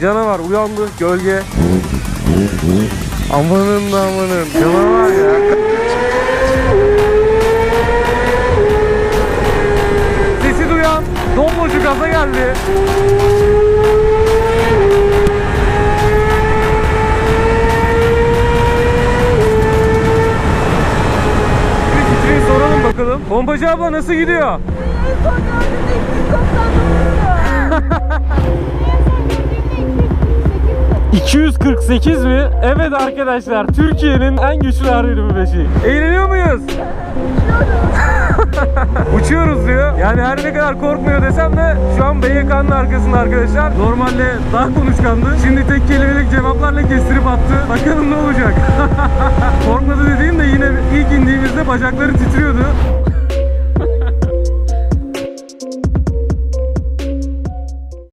canavar uyandı gölge. Amanın da amanın canavar ya. Sesi duyan dombocu gaza geldi. Bir soralım bakalım. Bombacı abla nasıl gidiyor? 248 mi? Evet arkadaşlar Türkiye'nin en güçlü R25'i. Eğleniyor muyuz? Uçuyoruz diyor. Yani her ne kadar korkmuyor desem de şu an BYK'nın arkasında arkadaşlar. Normalde daha konuşkandı. Şimdi tek kelimelik cevaplarla kestirip attı. Bakalım ne olacak. Korkmadı dediğim de yine ilk indiğimizde bacakları titriyordu.